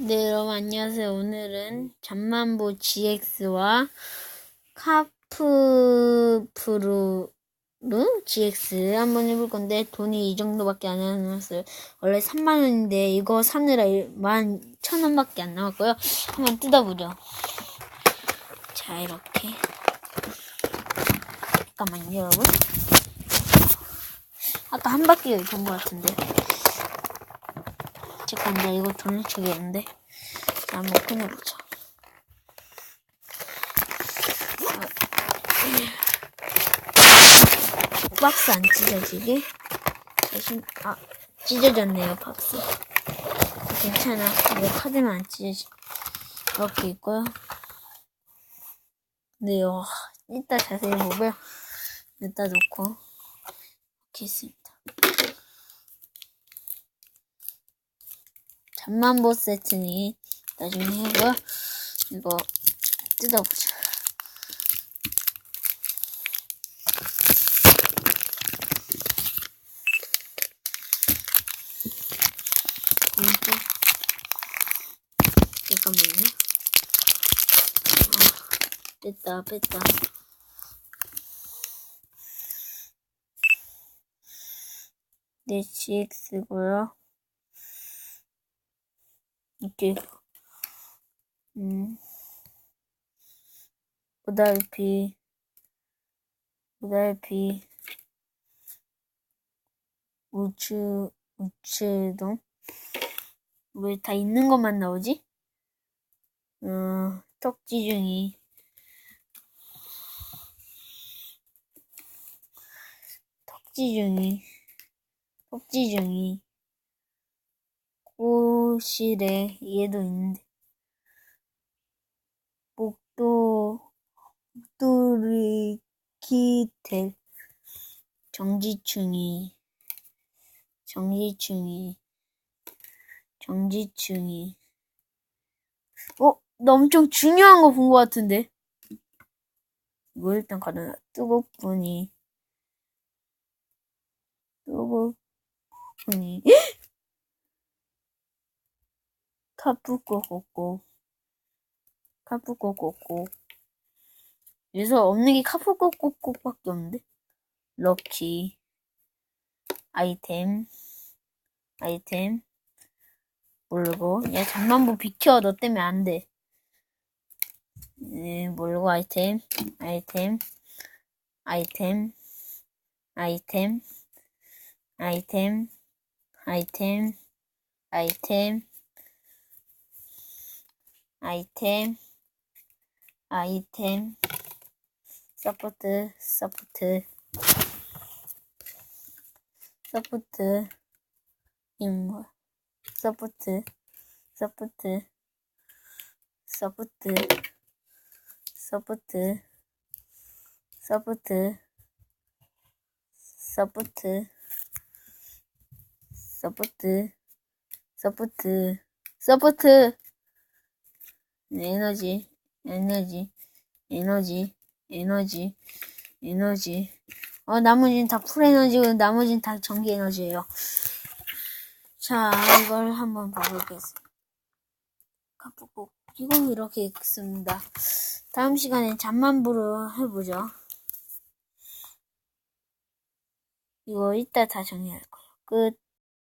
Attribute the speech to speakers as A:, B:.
A: 네, 여러분 안녕하세요. 오늘은 잠만보 GX와 카프프루 GX 한번 해볼 건데 돈이 이 정도밖에 안 남았어요. 원래 3만 원인데 이거 사느라 1만 천 원밖에 안 남았고요. 한번 뜯어보죠. 자, 이렇게. 잠깐만요, 여러분. 아까 한 바퀴 돈것 같은데. 잠깐만, 이거 돌려치겠는데. 자, 한번 꺼내보자. 어, 박스 안 찢어지게. 대신, 아, 찢어졌네요, 박스. 괜찮아. 이거 카드만 안 찢어지. 이렇게 있고요. 네, 와, 이따 자세히 보고요. 여기다 놓고, 이렇게 있습니다. 잠만보 세트니 나중에 해고요. 이거 뜯어보자. 이거 잠깐만요. 아, 뺐다 뺐다. 네, GX고요. 이렇게. 음. 오달피 오달피 우추 우추동? 왜 다 있는 것만 나오지? 어 턱지중이 턱지중이 턱지중이 꼬실에 얘도 있는데. 목도 목도리 키텔 정지충이 정지충이 정지충이. 어? 나 엄청 중요한 거 본 거 같은데. 이거 일단 가려놔 뜨겁분이 뜨겁분이 카푸코코코. 카푸코코코. 여기서 없는 게 카푸코코코밖에 없는데? 럭키. 아이템. 아이템. 모르고. 야뭐 비켜. 너 때문에 안돼. 네, 모르고. 아이템. 아이템. 아이템. 아이템. 아이템. 아이템. 아이템 아이템, 아이템, 서포트, 서포트, 서포트, 임무, 서포트, 서포트, 서포트, 서포트, 서포트, 서포트, 서포트, 서포트, 서포트, 에너지, 에너지, 에너지, 에너지, 에너지. 어, 나머지는 다 풀에너지고, 나머지는 다 전기 에너지예요. 자, 이걸 한번 봐보겠습니다. 카푸고, 이거 이렇게 읽습니다. 다음 시간에 잠만부로 해보죠. 이거 이따 다 정리할 거예요. 끝.